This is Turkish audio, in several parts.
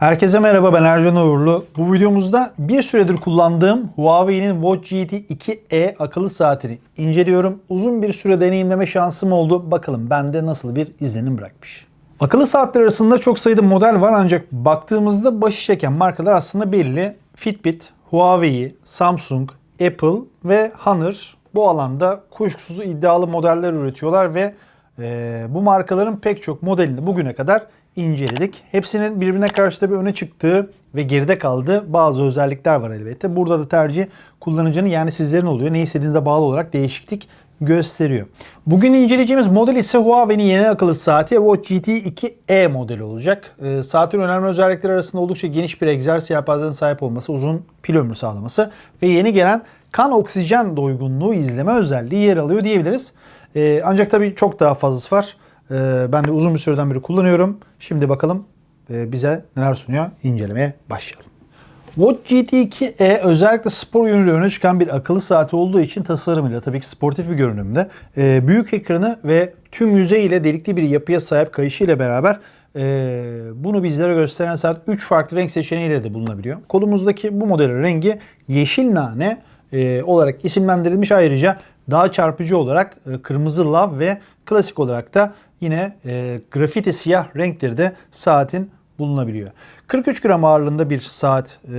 Herkese merhaba ben Ercan Uğurlu. Bu videomuzda bir süredir kullandığım Huawei'nin Watch GT 2e akıllı saatini inceliyorum. Uzun bir süre deneyimleme şansım oldu. Bakalım bende nasıl bir izlenim bırakmış. Akıllı saatler arasında çok sayıda model var ancak baktığımızda başı çeken markalar aslında belli. Fitbit, Huawei, Samsung, Apple ve Honor bu alanda kuşkusuz iddialı modeller üretiyorlar ve e, bu markaların pek çok modelini bugüne kadar inceledik. Hepsinin birbirine karşı da bir öne çıktığı ve geride kaldığı bazı özellikler var elbette. Burada da tercih kullanıcının yani sizlerin oluyor. Ne istediğinize bağlı olarak değişiklik gösteriyor. Bugün inceleyeceğimiz model ise Huawei'nin yeni akıllı saati Watch GT 2e modeli olacak. E, saatin önemli özellikleri arasında oldukça geniş bir egzersiz yelpazesine sahip olması, uzun pil ömrü sağlaması ve yeni gelen kan oksijen doygunluğu izleme özelliği yer alıyor diyebiliriz. E, ancak tabii çok daha fazlası var. E, ben de uzun bir süreden beri kullanıyorum. Şimdi bakalım e, bize neler sunuyor incelemeye başlayalım. Watch GT2e özellikle spor yönüyle öne çıkan bir akıllı saati olduğu için tasarımıyla tabii ki sportif bir görünümde. Ee, büyük ekranı ve tüm yüzey ile delikli bir yapıya sahip kayışı ile beraber e, bunu bizlere gösteren saat 3 farklı renk seçeneğiyle de bulunabiliyor. Kolumuzdaki bu modelin rengi yeşil nane e, olarak isimlendirilmiş ayrıca daha çarpıcı olarak e, kırmızı lav ve klasik olarak da yine e, grafiti siyah renkleri de saatin bulunabiliyor. 43 gram ağırlığında bir saat e,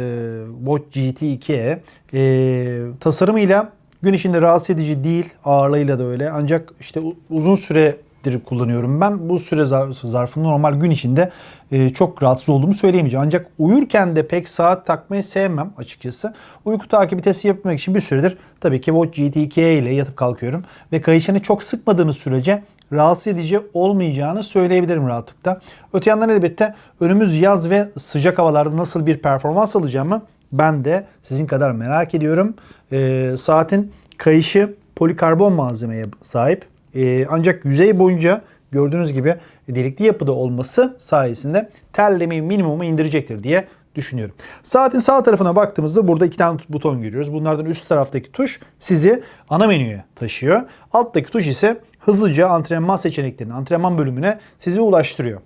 Watch GT2'ye e, tasarımıyla gün içinde rahatsız edici değil, ağırlığıyla da öyle. Ancak işte uzun süredir kullanıyorum ben. Bu süre zar- zarfında normal gün içinde e, çok rahatsız olduğumu söyleyemeyeceğim. Ancak uyurken de pek saat takmayı sevmem açıkçası. Uyku takibi testi yapmak için bir süredir tabii ki Watch GT2 ile yatıp kalkıyorum. Ve kayışını çok sıkmadığınız sürece rahatsız edici olmayacağını söyleyebilirim rahatlıkla. Öte yandan elbette önümüz yaz ve sıcak havalarda nasıl bir performans alacağımı ben de sizin kadar merak ediyorum. Ee, saatin kayışı polikarbon malzemeye sahip. Ee, ancak yüzey boyunca gördüğünüz gibi delikli yapıda olması sayesinde terlemeyi minimuma indirecektir diye düşünüyorum. Saatin sağ tarafına baktığımızda burada iki tane buton görüyoruz. Bunlardan üst taraftaki tuş sizi ana menüye taşıyor. Alttaki tuş ise hızlıca antrenman seçeneklerine, antrenman bölümüne sizi ulaştırıyor.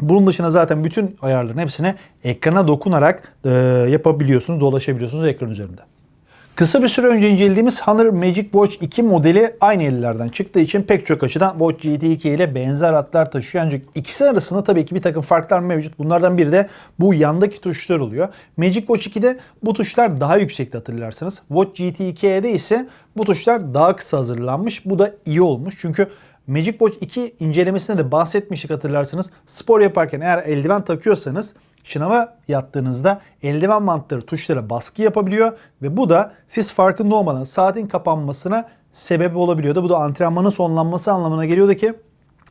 Bunun dışında zaten bütün ayarların hepsini ekrana dokunarak e, yapabiliyorsunuz, dolaşabiliyorsunuz ekran üzerinde. Kısa bir süre önce incelediğimiz Honor Magic Watch 2 modeli aynı ellerden çıktığı için pek çok açıdan Watch GT2 ile benzer hatlar taşıyor. Ancak ikisi arasında tabii ki bir takım farklar mevcut. Bunlardan biri de bu yandaki tuşlar oluyor. Magic Watch 2'de bu tuşlar daha yüksekte hatırlarsanız. Watch GT2'de ise bu tuşlar daha kısa hazırlanmış. Bu da iyi olmuş. Çünkü Magic Watch 2 incelemesinde de bahsetmiştik hatırlarsanız. Spor yaparken eğer eldiven takıyorsanız şınava yattığınızda eldiven bantları tuşlara baskı yapabiliyor ve bu da siz farkında olmadan saatin kapanmasına sebep olabiliyordu. Bu da antrenmanın sonlanması anlamına geliyordu ki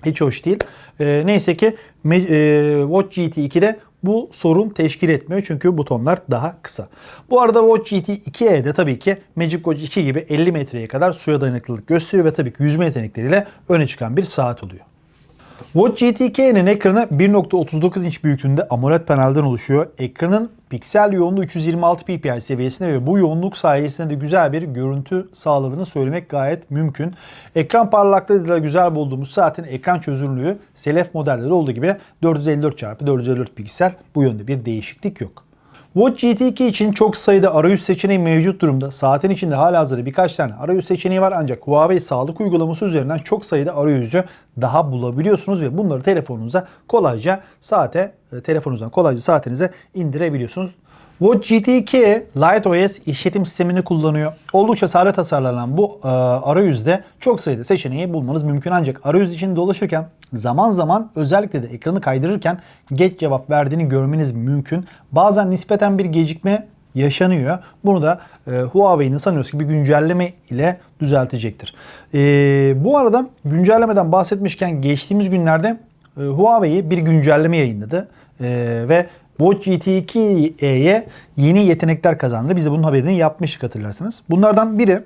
hiç hoş değil. Ee, neyse ki e, Watch GT2'de bu sorun teşkil etmiyor çünkü butonlar daha kısa. Bu arada Watch GT 2e'de tabii ki Magic Watch 2 gibi 50 metreye kadar suya dayanıklılık gösteriyor ve tabii ki yüzme yetenekleriyle öne çıkan bir saat oluyor. Watch GT2'nin ekranı 1.39 inç büyüklüğünde AMOLED panelden oluşuyor. Ekranın piksel yoğunluğu 326 ppi seviyesinde ve bu yoğunluk sayesinde de güzel bir görüntü sağladığını söylemek gayet mümkün. Ekran parlaklığı da güzel bulduğumuz saatin ekran çözünürlüğü Selef modellerde olduğu gibi 454x454 piksel. Bu yönde bir değişiklik yok. Watch GT2 için çok sayıda arayüz seçeneği mevcut durumda. Saatin içinde halihazırda birkaç tane arayüz seçeneği var ancak Huawei sağlık uygulaması üzerinden çok sayıda arayüzü daha bulabiliyorsunuz ve bunları telefonunuza kolayca saate, e, telefonunuzdan kolayca saatinize indirebiliyorsunuz. Watch GT2 Light OS işletim sistemini kullanıyor. Oldukça sade tasarlanan bu e, arayüzde çok sayıda seçeneği bulmanız mümkün ancak arayüz için dolaşırken zaman zaman özellikle de ekranı kaydırırken geç cevap verdiğini görmeniz mümkün. Bazen nispeten bir gecikme yaşanıyor. Bunu da e, Huawei'nin sanıyoruz ki bir güncelleme ile düzeltecektir. E, bu arada güncellemeden bahsetmişken geçtiğimiz günlerde e, Huawei bir güncelleme yayınladı e, ve Watch GT2'ye yeni yetenekler kazandı. Biz de bunun haberini yapmıştık hatırlarsınız. Bunlardan biri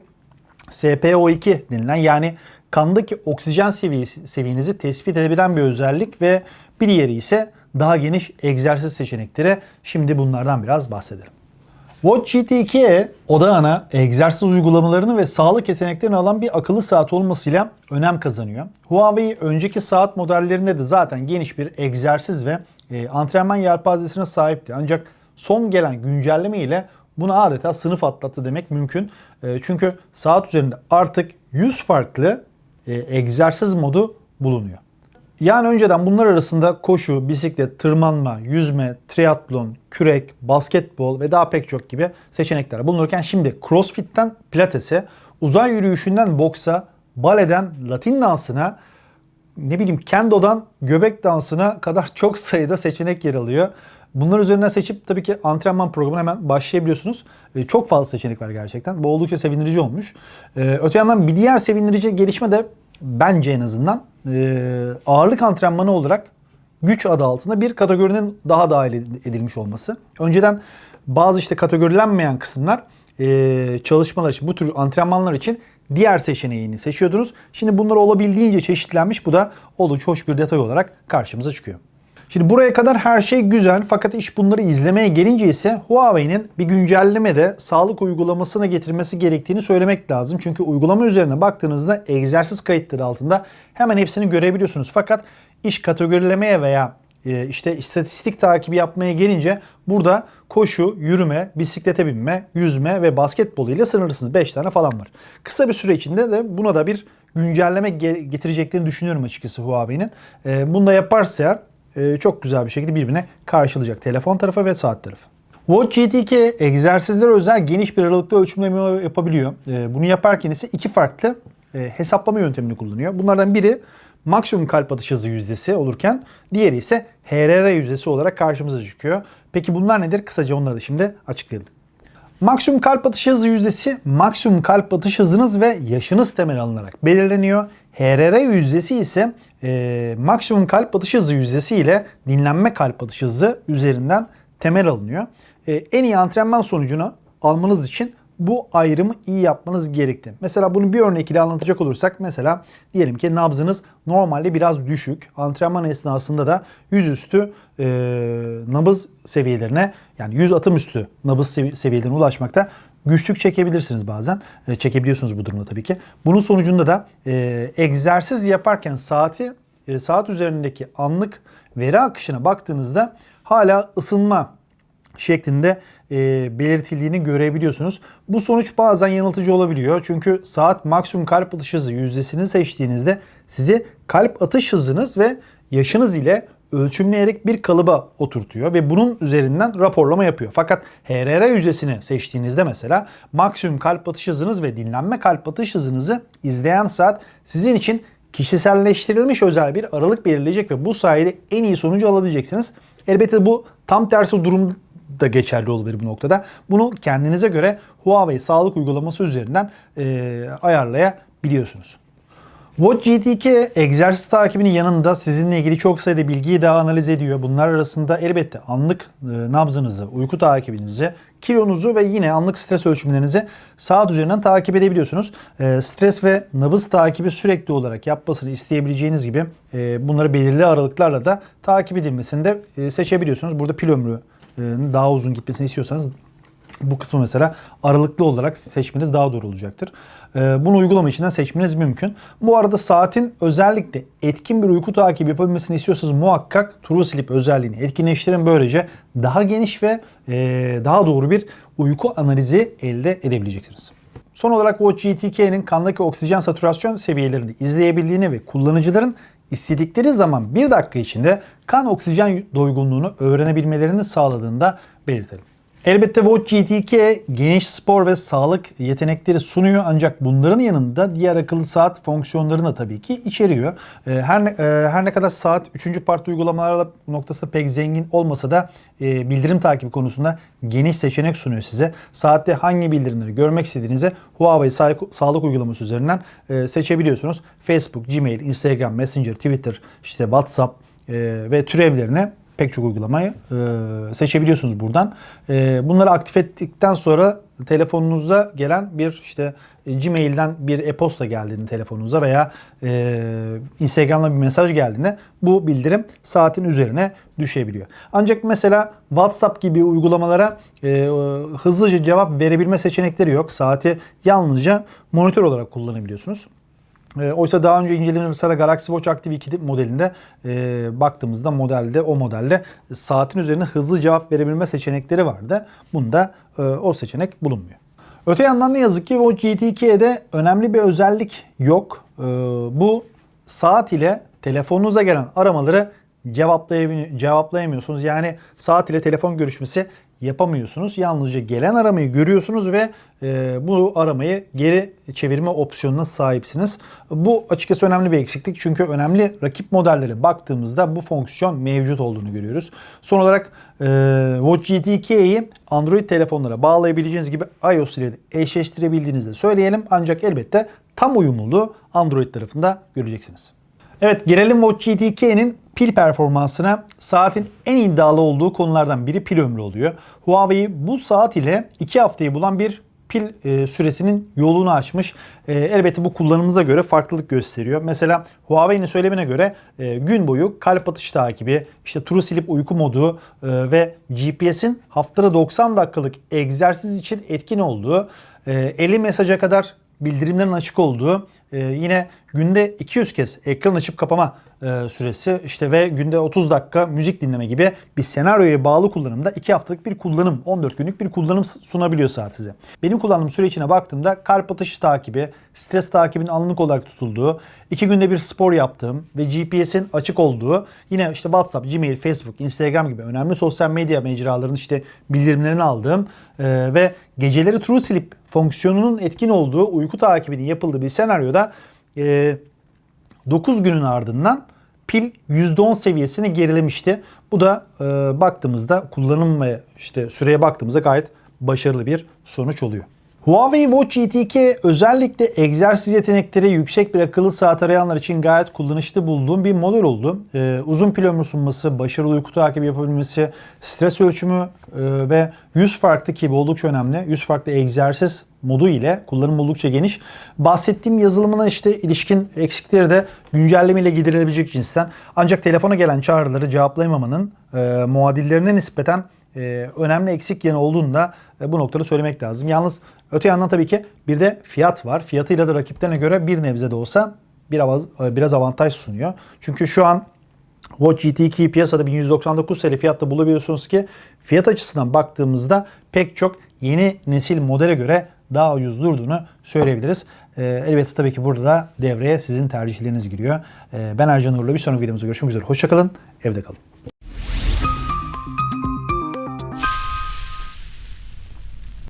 SPO2 denilen yani kandaki oksijen seviyesi, seviyenizi tespit edebilen bir özellik ve bir diğeri ise daha geniş egzersiz seçenekleri. Şimdi bunlardan biraz bahsedelim. Watch GT2'ye odağına egzersiz uygulamalarını ve sağlık yeteneklerini alan bir akıllı saat olmasıyla önem kazanıyor. Huawei önceki saat modellerinde de zaten geniş bir egzersiz ve e, antrenman yelpazesine sahipti. Ancak son gelen güncelleme ile bunu adeta sınıf atlattı demek mümkün. E, çünkü saat üzerinde artık 100 farklı e, egzersiz modu bulunuyor. Yani önceden bunlar arasında koşu, bisiklet, tırmanma, yüzme, triatlon, kürek, basketbol ve daha pek çok gibi seçenekler bulunurken şimdi crossfit'ten pilatese, uzay yürüyüşünden boksa, baleden latin dansına, ne bileyim kendodan göbek dansına kadar çok sayıda seçenek yer alıyor. Bunlar üzerinden seçip tabii ki antrenman programına hemen başlayabiliyorsunuz. Ee, çok fazla seçenek var gerçekten. Bu oldukça sevindirici olmuş. Ee, öte yandan bir diğer sevindirici gelişme de bence en azından e, ağırlık antrenmanı olarak güç adı altında bir kategorinin daha dahil edilmiş olması. Önceden bazı işte kategorilenmeyen kısımlar e, çalışmalar için bu tür antrenmanlar için diğer seçeneğini seçiyordunuz. Şimdi bunlar olabildiğince çeşitlenmiş. Bu da oldukça hoş bir detay olarak karşımıza çıkıyor. Şimdi buraya kadar her şey güzel fakat iş bunları izlemeye gelince ise Huawei'nin bir güncellemede sağlık uygulamasına getirmesi gerektiğini söylemek lazım. Çünkü uygulama üzerine baktığınızda egzersiz kayıtları altında hemen hepsini görebiliyorsunuz. Fakat iş kategorilemeye veya işte istatistik takibi yapmaya gelince burada koşu, yürüme, bisiklete binme, yüzme ve basketbol ile sınırlısınız. 5 tane falan var. Kısa bir süre içinde de buna da bir güncelleme getireceklerini düşünüyorum açıkçası Huawei'nin. E, bunu da yaparsa eğer e, çok güzel bir şekilde birbirine karşılayacak telefon tarafı ve saat tarafı. Watch GT2 egzersizlere özel geniş bir aralıkta ölçümleme yapabiliyor. E, bunu yaparken ise iki farklı e, hesaplama yöntemini kullanıyor. Bunlardan biri maksimum kalp atış hızı yüzdesi olurken diğeri ise HRR yüzdesi olarak karşımıza çıkıyor. Peki bunlar nedir? Kısaca onları da şimdi açıklayalım. Maksimum kalp atış hızı yüzdesi maksimum kalp atış hızınız ve yaşınız temel alınarak belirleniyor. HRR yüzdesi ise e, maksimum kalp atış hızı yüzdesi ile dinlenme kalp atış hızı üzerinden temel alınıyor. E, en iyi antrenman sonucunu almanız için bu ayrımı iyi yapmanız gerekti. Mesela bunu bir örnek ile anlatacak olursak mesela diyelim ki nabzınız normalde biraz düşük. Antrenman esnasında da yüzüstü e, nabız seviyelerine yani 100 atım üstü nabız seviyelerine ulaşmakta güçlük çekebilirsiniz bazen. E, çekebiliyorsunuz bu durumda tabii ki. Bunun sonucunda da e, egzersiz yaparken saati e, saat üzerindeki anlık veri akışına baktığınızda hala ısınma şeklinde e, belirtildiğini görebiliyorsunuz. Bu sonuç bazen yanıltıcı olabiliyor. Çünkü saat maksimum kalp atış hızı yüzdesini seçtiğinizde sizi kalp atış hızınız ve yaşınız ile ölçümleyerek bir kalıba oturtuyor ve bunun üzerinden raporlama yapıyor. Fakat HRR yüzdesini seçtiğinizde mesela maksimum kalp atış hızınız ve dinlenme kalp atış hızınızı izleyen saat sizin için kişiselleştirilmiş özel bir aralık belirleyecek ve bu sayede en iyi sonucu alabileceksiniz. Elbette bu tam tersi durum da geçerli olabilir bu noktada. Bunu kendinize göre Huawei sağlık uygulaması üzerinden e, ayarlayabiliyorsunuz. Watch GT2 egzersiz takibinin yanında sizinle ilgili çok sayıda bilgiyi daha analiz ediyor. Bunlar arasında elbette anlık e, nabzınızı, uyku takibinizi, kilonuzu ve yine anlık stres ölçümlerinizi saat üzerinden takip edebiliyorsunuz. E, stres ve nabız takibi sürekli olarak yapmasını isteyebileceğiniz gibi e, bunları belirli aralıklarla da takip edilmesini de seçebiliyorsunuz. Burada pil ömrü daha uzun gitmesini istiyorsanız bu kısmı mesela aralıklı olarak seçmeniz daha doğru olacaktır. Ee, bunu uygulama içinden seçmeniz mümkün. Bu arada saatin özellikle etkin bir uyku takibi yapabilmesini istiyorsanız muhakkak True Sleep özelliğini etkinleştirin. Böylece daha geniş ve e, daha doğru bir uyku analizi elde edebileceksiniz. Son olarak Watch GTK'nin kandaki oksijen saturasyon seviyelerini izleyebildiğini ve kullanıcıların istedikleri zaman bir dakika içinde kan oksijen doygunluğunu öğrenebilmelerini sağladığında belirtelim. Elbette Watch GT2 geniş spor ve sağlık yetenekleri sunuyor ancak bunların yanında diğer akıllı saat fonksiyonlarını da tabii ki içeriyor. Ee, her ne, e, her ne kadar saat 3. parti uygulamalarla noktasında pek zengin olmasa da e, bildirim takibi konusunda geniş seçenek sunuyor size. Saatte hangi bildirimleri görmek istediğinizi Huawei sağlık uygulaması üzerinden e, seçebiliyorsunuz. Facebook, Gmail, Instagram, Messenger, Twitter, işte WhatsApp ve türevlerine pek çok uygulamayı e, seçebiliyorsunuz buradan. E, bunları aktif ettikten sonra telefonunuzda gelen bir işte Gmail'den bir e-posta geldiğinde telefonunuza veya e, Instagram'dan bir mesaj geldiğinde bu bildirim saatin üzerine düşebiliyor. Ancak mesela WhatsApp gibi uygulamalara e, hızlıca cevap verebilme seçenekleri yok. Saati yalnızca monitör olarak kullanabiliyorsunuz. E, oysa daha önce incelediğimiz mesela Galaxy Watch Active 2 modelinde e, baktığımızda modelde o modelde saatin üzerine hızlı cevap verebilme seçenekleri vardı. Bunda e, o seçenek bulunmuyor. Öte yandan ne yazık ki Watch GT 2'de önemli bir özellik yok. E, bu saat ile telefonunuza gelen aramaları cevaplayamıyorsunuz. Yani saat ile telefon görüşmesi yapamıyorsunuz. Yalnızca gelen aramayı görüyorsunuz ve e, bu aramayı geri çevirme opsiyonuna sahipsiniz. Bu açıkçası önemli bir eksiklik çünkü önemli rakip modellere baktığımızda bu fonksiyon mevcut olduğunu görüyoruz. Son olarak e, Watch GT 2'yi Android telefonlara bağlayabileceğiniz gibi iOS ile de eşleştirebildiğinizi de söyleyelim. Ancak elbette tam uyumluluğu Android tarafında göreceksiniz. Evet gelelim Watch GT 2'nin pil performansına. Saatin en iddialı olduğu konulardan biri pil ömrü oluyor. Huawei bu saat ile 2 haftayı bulan bir pil e, süresinin yolunu açmış. E, elbette bu kullanımımıza göre farklılık gösteriyor. Mesela Huawei'nin söylemine göre e, gün boyu kalp atış takibi, işte True Sleep uyku modu e, ve GPS'in haftada 90 dakikalık egzersiz için etkin olduğu, e, 50 mesaja kadar bildirimlerin açık olduğu, e, yine günde 200 kez ekran açıp kapama e, süresi işte ve günde 30 dakika müzik dinleme gibi bir senaryoya bağlı kullanımda 2 haftalık bir kullanım, 14 günlük bir kullanım sunabiliyor saat size. Benim kullandığım süre içine baktığımda kalp atışı takibi, stres takibinin anlık olarak tutulduğu, 2 günde bir spor yaptığım ve GPS'in açık olduğu, yine işte WhatsApp, Gmail, Facebook, Instagram gibi önemli sosyal medya mecralarının işte bildirimlerini aldığım e, ve geceleri True Sleep fonksiyonunun etkin olduğu uyku takibinin yapıldığı bir senaryoda e, 9 günün ardından pil %10 seviyesine gerilemişti. Bu da e, baktığımızda kullanım ve işte süreye baktığımızda gayet başarılı bir sonuç oluyor. Huawei Watch GT2 özellikle egzersiz yetenekleri yüksek bir akıllı saat arayanlar için gayet kullanışlı bulduğum bir model oldu. Ee, uzun pil ömrü sunması, başarılı uyku takibi yapabilmesi, stres ölçümü e, ve 100 farklı ki oldukça önemli. 100 farklı egzersiz modu ile kullanım oldukça geniş. Bahsettiğim yazılımına işte ilişkin eksikleri de güncelleme ile giderilebilecek cinsten. Ancak telefona gelen çağrıları cevaplayamamanın e, muadillerine nispeten e, önemli eksik yanı olduğunu da e, bu noktada söylemek lazım. Yalnız öte yandan tabii ki bir de fiyat var. Fiyatıyla da rakiplerine göre bir nebze de olsa e, biraz avantaj sunuyor. Çünkü şu an Watch GT2 piyasada 1199 TL fiyatta bulabiliyorsunuz ki fiyat açısından baktığımızda pek çok yeni nesil modele göre daha ucuz durduğunu söyleyebiliriz. Ee, elbette tabii ki burada da devreye sizin tercihleriniz giriyor. Ee, ben Ercan Uğurlu. Bir sonraki videomuzda görüşmek üzere. Hoşçakalın, evde kalın.